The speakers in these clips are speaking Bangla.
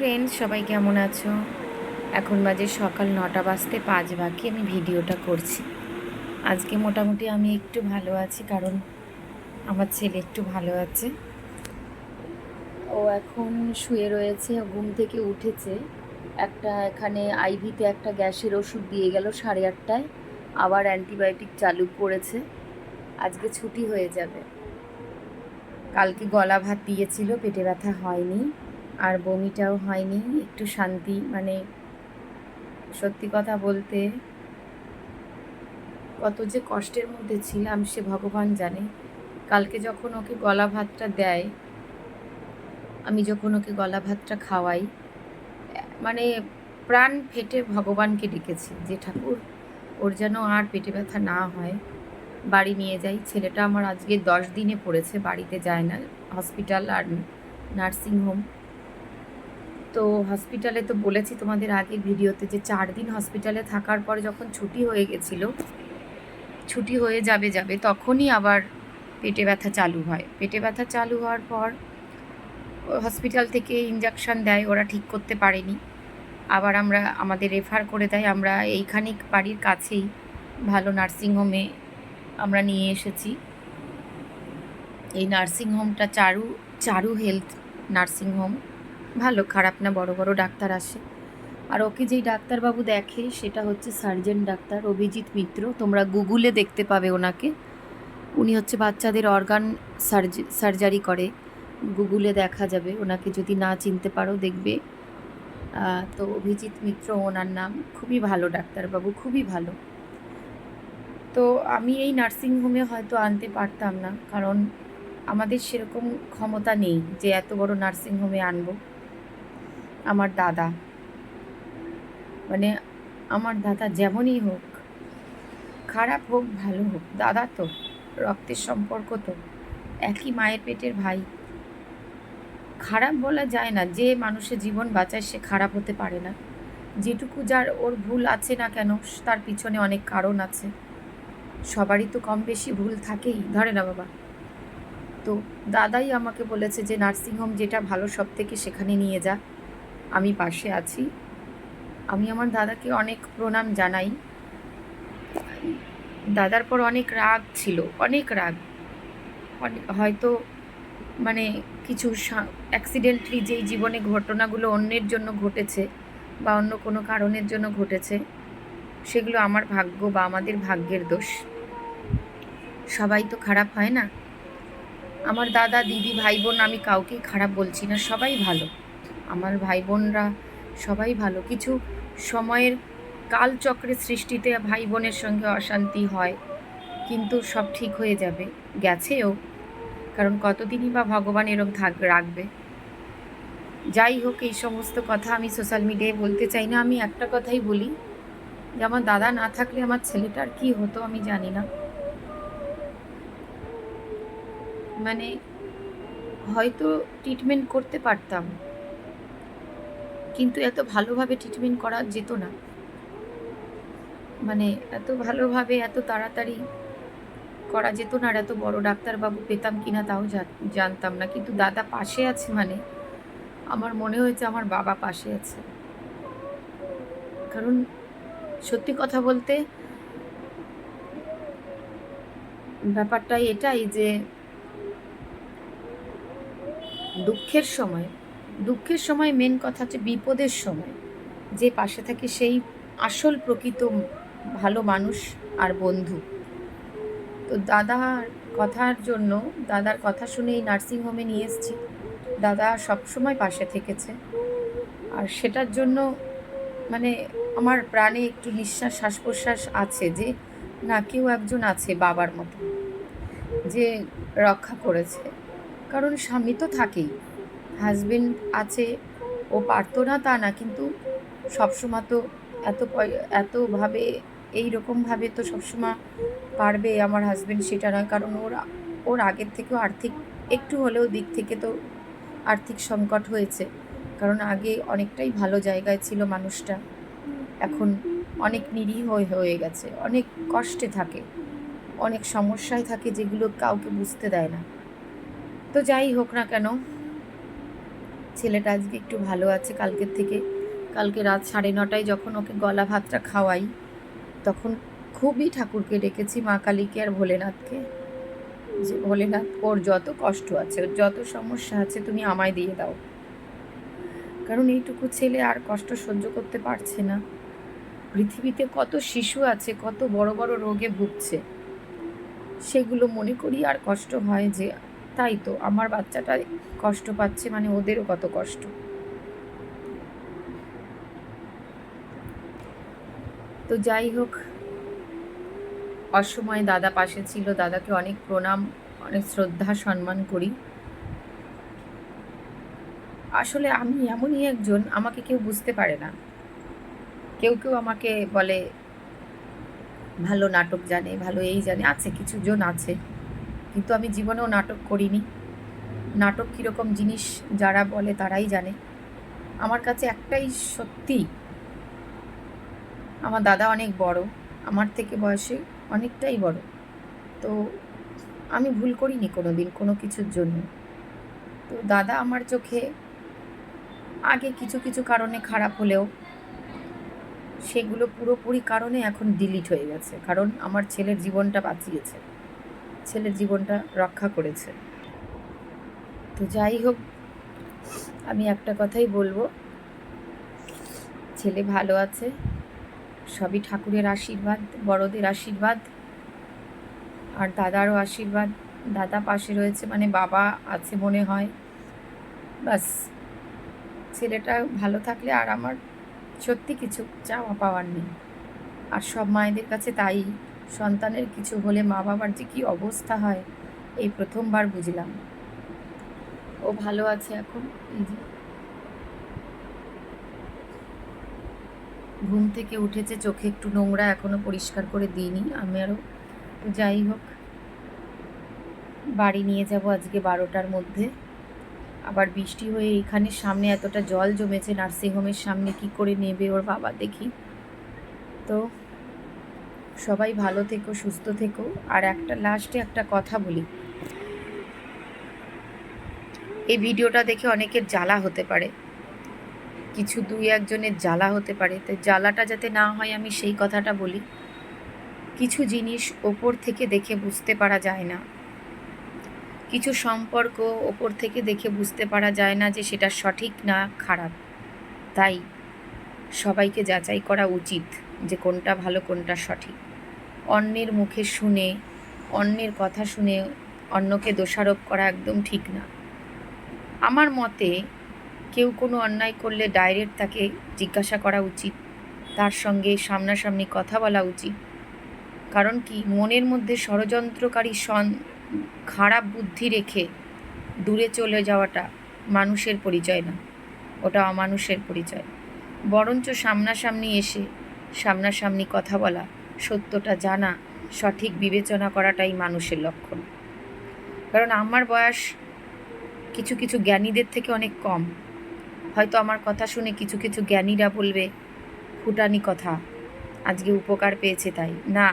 ফ্রেন্ডস সবাই কেমন আছো? এখন বাজে সকাল নটা বাজতে পাঁচ বাকি, আমি ভিডিওটা করছি। আজকে মোটামুটি আমি একটু ভালো আছি, কারণ আমার ছেলে একটু ভালো আছে। ও এখন শুয়ে রয়েছে ঘুম থেকে উঠেছে। একটা এখানে আইভিতে একটা গ্যাসের ওষুধ দিয়ে গেল সাড়ে আটটায়, আবার অ্যান্টিবায়োটিক চালু করেছে। আজকে ছুটি হয়ে যাবে। কালকে গলা ভাত দিয়েছিল, পেটে ব্যথা হয়নি। আর বমিটাও হয়নি, একটু শান্তি মানে সত্যি কথা বলতে কত যে কষ্টের মধ্যে ছিলাম সে ভগবান জানে। কালকে যখন ওকে গলা ভাতটা দেয়, আমি যখন ওকে গলা ভাতটা খাওয়াই মানে প্রাণ ফেটে ভগবানকে ডেকেছি যে, ঠাকুর, ওর যেন আর পেটে ব্যথা না হয়, বাড়ি নিয়ে যাই। ছেলেটা আমার আজকে দশ দিনে পড়েছে, বাড়িতে যায় না, হসপিটাল আর নার্সিং হোম। তো হসপিটালে তো বলেছি তোমাদের আগে ভিডিওতে যে চার দিন হসপিটালে থাকার পর যখন ছুটি হয়ে গেছিল, ছুটি হয়ে যাবে যাবে তখনই আবার পেটে ব্যথা চালু হয়। পেটে ব্যথা চালু হওয়ার পর হসপিটাল থেকে ইঞ্জেকশন দেয়, ওরা ঠিক করতে পারেনি। আবার আমরা, আমাদের রেফার করে দেয়, আমরা এইখানে বাড়ির কাছেই ভালো নার্সিংহোমে আমরা নিয়ে এসেছি। এই নার্সিংহোমটা চারু চারু হেলথ নার্সিংহোম ভালো, খারাপ না, বড় বড় ডাক্তার আসে আর ওকে যেই ডাক্তারবাবু দেখে, সেটা হচ্ছে সার্জেন ডাক্তার অভিজিৎ মিত্র। তোমরা গুগলে দেখতে পাবে ওনাকে। উনি হচ্ছে বাচ্চাদের অর্গান সার্জারি করে। গুগলে দেখা যাবে। ওনাকে যদি না চিনতে পারো, দেখবে। তো অভিজিৎ মিত্র ওনার নাম। খুবই ভালো ডাক্তারবাবু, খুবই ভালো। তো আমি এই নার্সিংহোমে হয়তো আনতে পারতাম না। কারণ আমাদের সেরকম ক্ষমতা নেই যে এত বড় নার্সিংহোমে আনব। আমার দাদা। মানে আমার দাদা যেমনই হোক, খারাপ হোক, ভালো হোক, দাদা তো, রক্তের সম্পর্ক তো, একই মায়ের পেটের ভাই। খারাপ বলা যায় না, যে মানুষের জীবন বাঁচায় সে খারাপ হতে পারে না। যেটুকু যার ওর ভুল আছে না কেন, তার পিছনে অনেক কারণ আছে। সবারই তো কম বেশি ভুল থাকেই, ধরে না বাবা। তো দাদাই আমাকে বলেছে যে, নার্সিংহোম যেটা ভালো সব থেকে সেখানে নিয়ে যা। আমি পাশে আছি। আমি আমার দাদাকে অনেক প্রণাম জানাই। দাদার পর অনেক রাগ ছিল, অনেক রাগ। হয়তো মানে কিছু অ্যাক্সিডেন্টলি যেই জীবনে ঘটনাগুলো অন্যের জন্য ঘটেছে বা অন্য কোনো কারণের জন্য ঘটেছে, সেগুলো আমার ভাগ্য বা আমাদের ভাগ্যের দোষ। সবাই তো খারাপ হয় না? আমার দাদা, দিদি, ভাই, বোন আমি কাউকেই খারাপ বলছি না, সবাই ভালো। আমার ভাই বোনরা সবাই ভালো। কিছু সময়ের কালচক্রের সৃষ্টিতে ভাই বোনের সঙ্গে অশান্তি হয়, কিন্তু সব ঠিক হয়ে যাবে, গেছেও, কারণ কতদিনই বা ভগবান এরম থাক, রাখবে। যাই হোক, এই সমস্ত কথা আমি সোশ্যাল মিডিয়ায় বলতে চাই না, আমি একটা কথাই বলি যে আমার দাদা না থাকলে আমার ছেলেটার কি হতো আমি জানি না। মানে হয়তো ট্রিটমেন্ট করতে পারতাম। কিন্তু এত ভালোভাবে ট্রিটমেন্ট করা যেত না। মানে এত ভালোভাবে, এত তাড়াতাড়ি করা যেত না আর এত বড় ডাক্তারবাবু পেতাম কিনা তাও জানতাম না। কিন্তু দাদা পাশে আছে মানে আমার মনে হয়েছে আমার বাবা পাশে আছে। কারণ সত্যি কথা বলতে ব্যাপারটা এটাই যে দুঃখের সময় দুঃখের সময় মেন কথা হচ্ছে বিপদের সময়। যে পাশে থাকে সেই আসল প্রকৃত ভালো মানুষ আর বন্ধু। তো দাদার কথার জন্য, দাদার কথা শুনে এই নার্সিংহোমে নিয়ে এসেছি। দাদা সবসময় পাশে থেকেছে। আর সেটার জন্য মানে আমার প্রাণে একটু নিঃশ্বাস শ্বাস প্রশ্বাস আছে যে, না কেউ একজন আছে বাবার মতো, যে রক্ষা করেছে। কারণ স্বামী তো থাকেই। হাজবেন্ড আছে, ও পারতো না তা না, কিন্তু সবসময় তো এত এতভাবে এই রকমভাবে তো সবসময় পারবে আমার হাজবেন্ড সেটা নয়, কারণ ওর ওর আগের থেকেও আর্থিক, একটু হলেও দিক থেকে তো আর্থিক সংকট হয়েছে, কারণ আগে অনেকটাই ভালো জায়গায় ছিল মানুষটা, এখন অনেক নিরীহ হয়ে গেছে, অনেক কষ্টে থাকে, অনেক সমস্যায় থাকে যেগুলো কাউকে বুঝতে দেয় না। তো যাই হোক না কেন ছেলেটা আজকে একটু ভালো আছে, কালকের থেকে। কালকে রাত সাড়ে নটায় যখন ওকে গলা ভাতটা খাওয়াই, তখন খুবই ঠাকুরকে ডেকেছি, মা কালীকে আর ভোলেনাথকে। যে ভোলেনাথ, ওর যত কষ্ট আছে, ওর যত সমস্যা আছে, তুমি আমায় দিয়ে দাও। কারণ এইটুকু ছেলে আর কষ্ট সহ্য করতে পারছে না। পৃথিবীতে কত শিশু আছে, কত বড় বড় রোগে ভুগছে। সেগুলো মনে করি আর কষ্ট হয় যে তাই তো, আমার বাচ্চাটা কষ্ট পাচ্ছে মানে ওদেরও কত কষ্ট। তো যাই হোক, অসময়ে দাদা পাশে ছিল, দাদাকে অনেক প্রণাম, অনেক শ্রদ্ধা, সম্মান করি। আসলে আমি এমনই একজন, আমাকে কেউ বুঝতে পারে না। কেউ কেউ আমাকে বলে, ভালো নাটক জানে, ভালো এই জানে। আছে, কিছু জন আছে। কিন্তু আমি জীবনেও নাটক করিনি। নাটক কীরকম জিনিস যারা বলে তারাই জানে। আমার কাছে একটাই সত্যি, আমার দাদা অনেক বড়, আমার থেকে বয়সে অনেকটাই বড়। তো আমি ভুল করিনি কোনো দিন কোনো কিছুর জন্য। তো দাদা আমার চোখে আগে কিছু কিছু কারণে খারাপ হলেও সেগুলো পুরোপুরি কারণে এখন ডিলিট হয়ে গেছে। কারণ আমার ছেলের জীবনটা বাঁচিয়েছে। ছেলের জীবনটা রক্ষা করেছে। তো যাই হোক, আমি একটা কথাই বলব। ছেলে ভালো আছে, সবই ঠাকুরের আশীর্বাদ, বড়দের আশীর্বাদ, আর দাদারও আশীর্বাদ। দাদা পাশে রয়েছে মানে বাবা আছে মনে হয়। বাস ছেলেটা ভালো থাকলে আর আমার সত্যি কিছু চাওয়া পাওয়ার নেই। আর সব মায়েদের কাছে তাই। সন্তানের কিছু হলে মা বাবার যে কী অবস্থা হয়, এই প্রথমবার বুঝলাম। ও ভালো আছে এখন? ঘুম থেকে উঠেছে, চোখে একটু নোংরা এখনও পরিষ্কার করে দিইনি। আমি আরও যাই হোক, বাড়ি নিয়ে যাব আজকে বারোটার মধ্যে। আবার বৃষ্টি হয়ে এখানে সামনে এতটা জল জমেছে, নার্সিংহোমের সামনে কি করে নেবে ওর বাবা দেখি। তো সবাই ভালো থেকো, সুস্থ থেকো। আর একটা লাস্টে একটা কথা বলি। এই ভিডিওটা দেখে অনেকের জ্বালা হতে পারে। কিছু দুই একজনের জ্বালা হতে পারে। তো জ্বালাটা যাতে না হয় আমি সেই কথাটা বলি। কিছু জিনিস ওপর থেকে দেখে বুঝতে পারা যায় না। কিছু সম্পর্ক ওপর থেকে দেখে বুঝতে পারা যায় না যে সেটা সঠিক না খারাপ। তাই সবাইকে যাচাই করা উচিত। যে কোনটা ভালো, কোনটা সঠিক। অন্যের মুখে শুনে, অন্যের কথা শুনে অন্যকে দোষারোপ করা একদম ঠিক না। আমার মতে কেউ কোনো অন্যায় করলে ডাইরেক্ট তাকে জিজ্ঞাসা করা উচিত, তার সঙ্গে সামনাসামনি কথা বলা উচিত। কারণ কি? মনের মধ্যে ষড়যন্ত্রকারী সন খারাপ বুদ্ধি রেখে দূরে চলে যাওয়াটা মানুষের পরিচয় না, ওটা অমানুষের পরিচয়। বরঞ্চ সামনাসামনি এসে সামনাসামনি কথা বলা, সত্যটা জানা, সঠিক বিবেচনা করাটাই মানুষের লক্ষণ। কারণ আমার বয়স কিছু কিছু জ্ঞানীদের থেকে অনেক কম। হয়তো আমার কথা শুনে কিছু কিছু জ্ঞানীরা বলবে ফুটানি কথা, আজকে উপকার পেয়েছে তাই। না,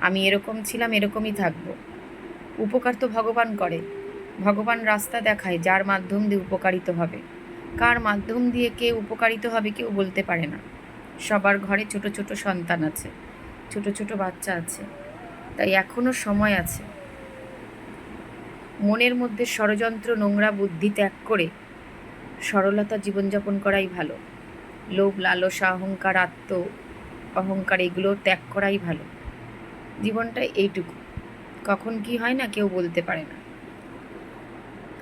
আমি এরকম ছিলাম, এরকমই থাকব। উপকার তো ভগবান করে। ভগবান রাস্তা দেখায় যার মাধ্যম দিয়ে উপকারিত হবে। কার মাধ্যম দিয়ে কে উপকারিত হবে কেউ বলতে পারে না। সবার ঘরে ছোট ছোট সন্তান আছে, ছোট ছোট বাচ্চা আছে, তাই এখনও সময় আছে। মনের মধ্যে ষড়যন্ত্র, নোংরা বুদ্ধি ত্যাগ করে সরলতা জীবনযাপন করাই ভালো। লোভ, লালসা, অহংকার, আত্ম, অহংকার, এগুলো ত্যাগ করাই ভালো। জীবনটা এইটুকু। কখন কি হয় না কেউ বলতে পারে না।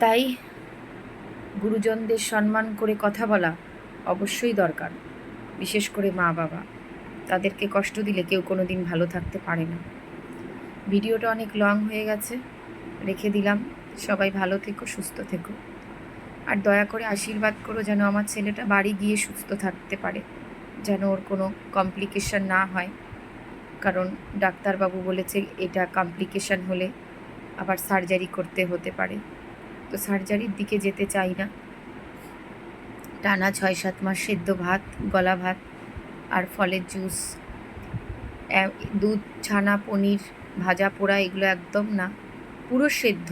তাই গুরুজনদের সম্মান করে কথা বলা অবশ্যই দরকার। বিশেষ করে মা বাবা। তাদেরকে কষ্ট দিলে কেউ কোনো দিন ভালো থাকতে পারে না। ভিডিওটা অনেক লং হয়ে গেছে, রেখে দিলাম। সবাই ভালো থেকো, সুস্থ থেকো। আর দয়া করে আশীর্বাদ করো যেন আমার ছেলেটা বাড়ি গিয়ে সুস্থ থাকতে পারে, যেন ওর কোনো কমপ্লিকেশান না হয়। কারণ ডাক্তারবাবু বলেছে, এটা কমপ্লিকেশন হলে আবার সার্জারি করতে হতে পারে। তো সার্জারির দিকে যেতে চাই না। টানা ছয় সাত মাস সেদ্ধ ভাত, গলা ভাত আর ফলের জুস। দুধ, ছানা, পনির, ভাজা, পোড়া এগুলো একদম না, পুরো সেদ্ধ।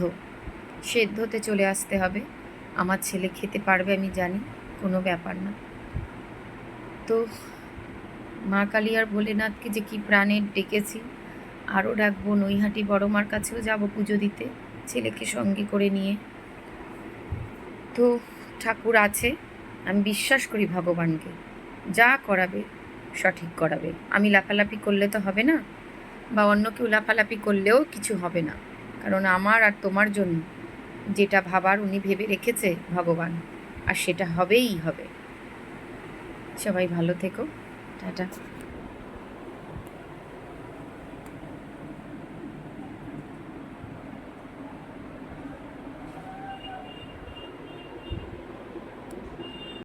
সেদ্ধতে চলে আসতে হবে। আমার ছেলে খেতে পারবে আমি জানি, কোনো ব্যাপার না। তো মা কালী আর ভোলেনাথকে যে কি প্রাণে ডেকেছি, আরও ডাকবো নৈহাটি বড় মার কাছেও যাব পুজো দিতে, ছেলেকে সঙ্গে করে নিয়ে। তো ঠাকুর আছে। আমি বিশ্বাস করি ভগবানকে। যা করাবে, সঠিক করাবে। আমি লাফালাফি করলে তো হবে না, বা অন্য কেউ লাফালাফি করলেও কিছু হবে না। কারণ আমার আর তোমার জন্য যেটা ভাবার উনি ভেবে রেখেছে ভগবান, আর সেটা হবেই হবে। সবাই ভালো থেকো। টাটা।